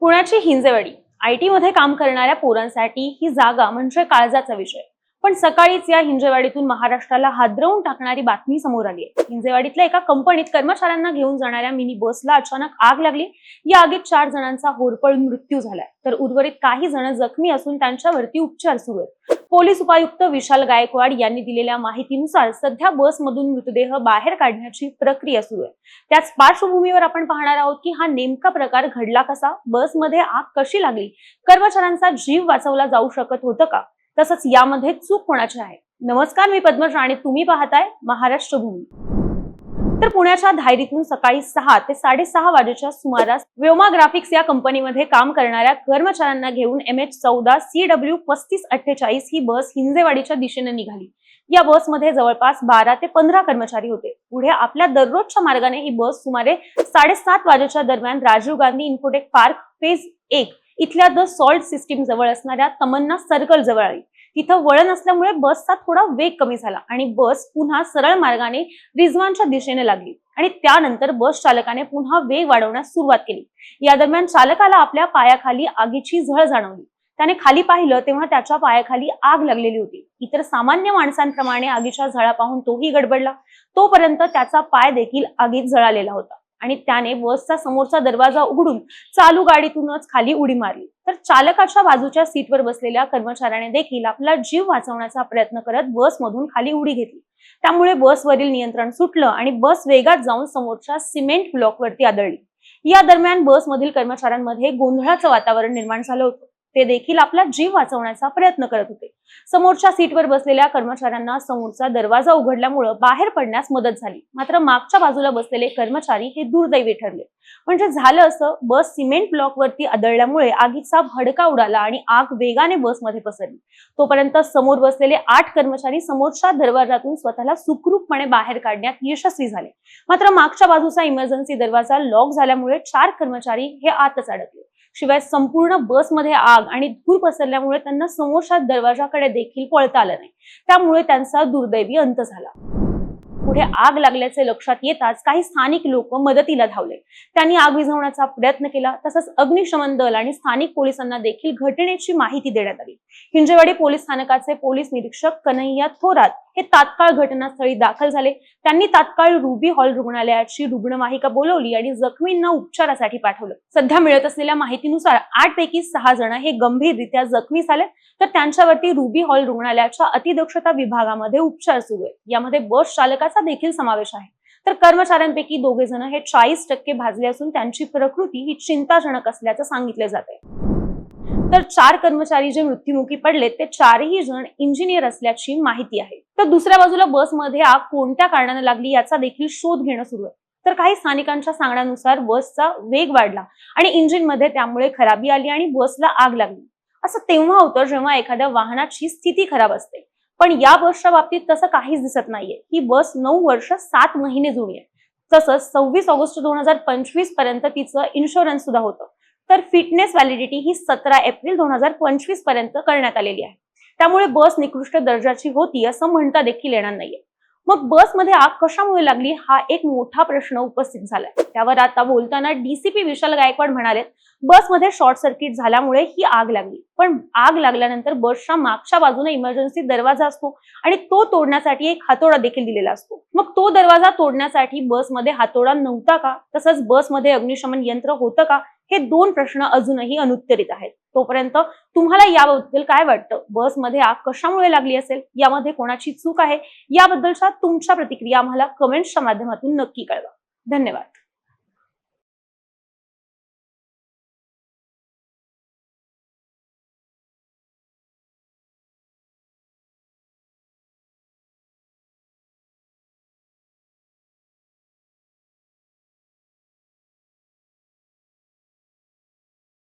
पुण्याची Hinjewadi I T मध्ये काम करणाऱ्या पोरांसाठी ही जागा म्हणजे काळजाचा विषय. पण सकाळीच या हिंजेवाडीतून महाराष्ट्राला हादरवून टाकणारी बातमी समोर आली आहे. हिंजेवाडीतल्या एका कंपनीत कर्मचाऱ्यांना घेऊन जाणाऱ्या मिनी बसला अचानक आग लागली. या आगीत चार जणांचा होरपळून मृत्यू झालाय. तर उर्वरित काही जण जखमी असून त्यांच्यावरती उपचार सुरू आहेत. पोलीस उपायुक्त विशाल गायकवाड यांनी दिलेल्या माहितीनुसार सध्या बसमधून मृतदेह बाहेर काढण्याची प्रक्रिया सुरू आहे. त्याच पार्श्वभूमीवर आपण पाहणार आहोत की हा नेमका प्रकार घडला कसा? बसमध्ये आग कशी लागली? कर्मचाऱ्यांचा जीव वाचवला जाऊ शकत होतं का? तसंच यामध्ये चूक कोणाची आहे? नमस्कार मी पद्मज आणि तुम्ही पाहताय महाराष्ट्र भूमी तर पुण्याच्या धायरीतून सकाळी सहा ते साडेसहा वाजेच्या सुमारास व्योमा ग्राफिक्स या कंपनीमध्ये काम करणाऱ्या कर्मचाऱ्यांना घेऊन एम एच चौदा सी डब्ल्यू पस्तीस अठ्ठेचाळीस ही बस हिंजेवाडीच्या दिशेने निघाली. या बसमध्ये जवळपास बारा ते पंधरा कर्मचारी होते. पुढे आपल्या दररोजच्या मार्गाने ही बस सुमारे साडेसात वाजेच्या दरम्यान Rajiv Gandhi Infotech park phase एक इथल्या द सॉल्ट सिस्टीम जवळ असणाऱ्या तमन्ना सर्कल जवळ आली तिथं वळण असल्यामुळे बसचा थोडा वेग कमी झाला आणि बस पुन्हा सरळ मार्गाने रिझवानच्या दिशेने लागली आणि त्यानंतर बस चालकाने पुन्हा वेग वाढवण्यास सुरुवात केली. या दरम्यान चालकाला आपल्या पायाखाली आगीची झळ जाणवली. त्याने खाली पाहिलं तेव्हा त्याच्या पायाखाली आग लागलेली होती. इतर सामान्य माणसांप्रमाणे आगीच्या झळा पाहून तोही गडबडला. तोपर्यंत त्याचा पाय देखील आगीत जळालेला होता. आणि त्याने बसचा समोरचा दरवाजा उघडून चालू गाडीतूनच खाली उडी मारली. तर चालकाच्या बाजूच्या सीटवर बसलेल्या कर्मचाऱ्याने देखील आपला जीव वाचवण्याचा प्रयत्न करत बसमधून खाली उडी घेतली. त्यामुळे बसवरील नियंत्रण सुटलं आणि बस वेगात जाऊन समोरच्या सिमेंट ब्लॉकवरती आदळली. या दरम्यान बसमधील कर्मचाऱ्यांमध्ये गोंधळाचं वातावरण निर्माण झालं होतं. ते देखील आपला जीव वाचवण्याचा प्रयत्न करत होते. समोरच्या सीटवर बसलेल्या कर्मचाऱ्यांना समोरचा दरवाजा उघडल्यामुळे बाहेर पडण्यास मदत झाली. मात्र मागच्या बाजूला बसलेले कर्मचारी हे दुर्दैवी ठरले. म्हणजे झालं असं बस सिमेंट ब्लॉकवरती आदळल्यामुळे आगीचा भडका उडाला आणि आग वेगाने बसमध्ये पसरली. तोपर्यंत समोर बसलेले आठ कर्मचारी समोरच्या दरवाजातून स्वतःला सुखरूपपणे बाहेर काढण्यात यशस्वी झाले. मात्र मागच्या बाजूचा इमर्जन्सी दरवाजा लॉक झाल्यामुळे चार कर्मचारी हे आतच अडकले. शिवाय संपूर्ण बसमध्ये आग आणि धूर पसरल्यामुळे त्यांना समोरच्या दरवाजाकडे देखील पळता आलं नाही. त्यामुळे त्यांचा दुर्दैवी अंत झाला. पुढे आग लागल्याचे लक्षात येताच काही स्थानिक लोक मदतीला धावले. त्यांनी आग विझवण्याचा प्रयत्न केला. तसंच अग्निशमन दल आणि स्थानिक पोलिसांना देखील घटनेची माहिती देण्यात आली. हिंजेवाडी पोलीस स्थानकाचे पोलीस निरीक्षक कन्हैया थोरात हे तात्काळ घटनास्थळी दाखल झाले. त्यांनी तात्काळ रुबी हॉल रुग्णालयाची रुग्णवाहिका बोलवली आणि जखमींना उपचारासाठी पाठवलं. सध्या मिळत असलेल्या माहितीनुसार आठ पैकी सहा जण हे गंभीररित्या जखमी झाले. तर त्यांच्यावरती रुबी हॉल रुग्णालयाच्या अतिदक्षता विभागामध्ये उपचार सुरू आहेत. यामध्ये बस चालकाचा देखील समावेश आहे. तर कर्मचाऱ्यांपैकी दोघे जण हे चाळीस टक्के भाजले असून त्यांची प्रकृती ही चिंताजनक असल्याचं सांगितलं जात आहे तर चार कर्मचारी जे मृत्युमुखी पडले ते चारही जण इंजिनियर असल्याची माहिती आहे. तर दुसऱ्या बाजूला बसमध्ये आग कोणत्या कारणाने लागली याचा देखील शोध घेणं सुरू आहे. तर काही स्थानिकांच्या सांगण्यानुसार बसचा वेग वाढला आणि इंजिनमध्ये त्यामुळे खराबी आली आणि बसला आग लागली. असं तेव्हा होतं जेव्हा एखाद्या वाहनाची स्थिती खराब असते. पण या बसच्या बाबतीत तसं काहीच दिसत नाहीये. ही बस नऊ वर्ष सात महिने जुनी आहे. तसंच सव्वीस ऑगस्ट दोन हजार पंचवीसपर्यंत तिचं इन्शुरन्स सुद्धा होतं. तर फिटनेस व्हॅलिडिटी ही सतरा एप्रिल दोन हजार पंचवीसपर्यंत करण्यात आलेली आहे. त्यामुळे बस निकृष्ट दर्जाची होती असं म्हणता देखील येणार नाहीये. मग बसमध्ये आग कशामुळे लागली? हा एक मोठा प्रश्न उपस्थित झालाय. त्यावर आता बोलताना डीसीपी विशाल गायकवाड म्हणाले बसमध्ये शॉर्ट सर्किट झाल्यामुळे ही आग लागली. पण आग लागल्यानंतर बसच्या मागच्या बाजूने इमर्जन्सी दरवाजा असतो आणि तो तोडण्यासाठी एक हातोडा देखील दिलेला असतो. मग तो दरवाजा तोडण्यासाठी बसमध्ये हातोडा नव्हता का? तसंच बसमध्ये अग्निशमन यंत्र होतं का? हे दोन प्रश्न अजूनही अनुत्तरित आहेत. तोपर्यंत तुम्हाला याबद्दल काय वाटतं? बसमध्ये आग कशामुळे लागली असेल? यामध्ये कोणाची चूक आहे? याबद्दलच्या तुमच्या प्रतिक्रिया आम्हाला कमेंट्सच्या माध्यमातून नक्की कळवा. धन्यवाद.